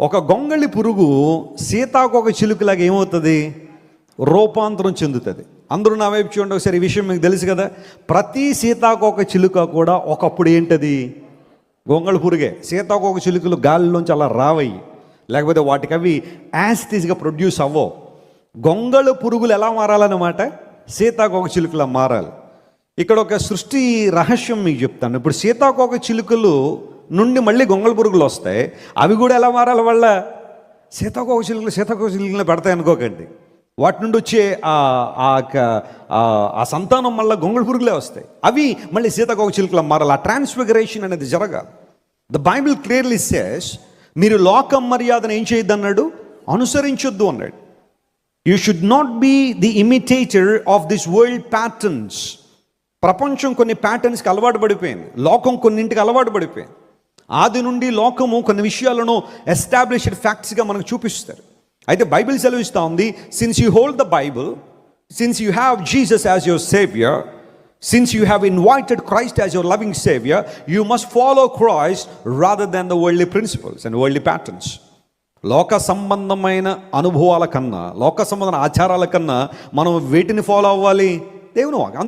ఒక గొంగళి పురుగు సీతాకోక చిలుకలాగా ఏమవుతుంది? రూపాంతరం చెందుతుంది. అందరూ నా వైపు చూడండి ఒకసారి ఈ విషయం మీకు తెలుసు కదా? ప్రతి సీతాకోక చిలుక కూడా ఒకప్పుడు ఏంటది? గొంగళి పురుగే. సీతాకోక చిలుకలు గాలిలోంచి అలా రావయ్యి. లేకపోతే వాటికి అవి యాసిటీస్గా ప్రొడ్యూస్ అవ్వవు. గొంగళి పురుగులు ఎలా మారాలన్నమాట? సీతాకోక చిలుకలా మారాలి. ఇక్కడ ఒక సృష్టి రహస్యం మీకు చెప్తాను. ఇప్పుడు సీతాకోక చిలుకలు నుండి మళ్ళీ గొంగళ పురుగులు వస్తాయి. అవి కూడా ఎలా మారాలి వాళ్ళ? సీతాకోక చిలుకలు సీతాకోక చిలుకలు పెడతాయి అనుకోకండి. వాటి నుండి వచ్చే ఆ- ఆ సంతానం మళ్ళీ గొంగళ పురుగులే వస్తాయి. అవి మళ్ళీ సీతాకోక చిలుకలు మారాలి. ఆ ట్రాన్స్ఫిగరేషన్ అనేది జరగాలి. ద బైబిల్ క్లియర్లీ సేస్ మీరు లోకం మర్యాదను ఏం చేయొద్దు అన్నాడు అనుసరించొద్దు అన్నాడు. You should not be the imitator of this world patterns ప్రపంచం కొన్ని ప్యాటర్న్స్కి అలవాటు పడిపోయింది. లోకం కొన్నింటికి అలవాటు పడిపోయింది. ఆది నుండి లోకము కొన్ని విషయాలను ఎస్టాబ్లిష్డ్ ఫ్యాక్ట్స్గా మనకు చూపిస్తారు. అయితే బైబిల్ సెలవిస్తూ ఉంది since you hold the Bible since you have Jesus as your saviour since you have invited Christ as your loving saviour you must follow Christ rather than the worldly principles and worldly patterns లోక సంబంధమైన అనుభవాల కన్నా లోక సంబంధమైన ఆచారాల కన్నా మనం వేటిని ఫాలో అవ్వాలి. దేవుని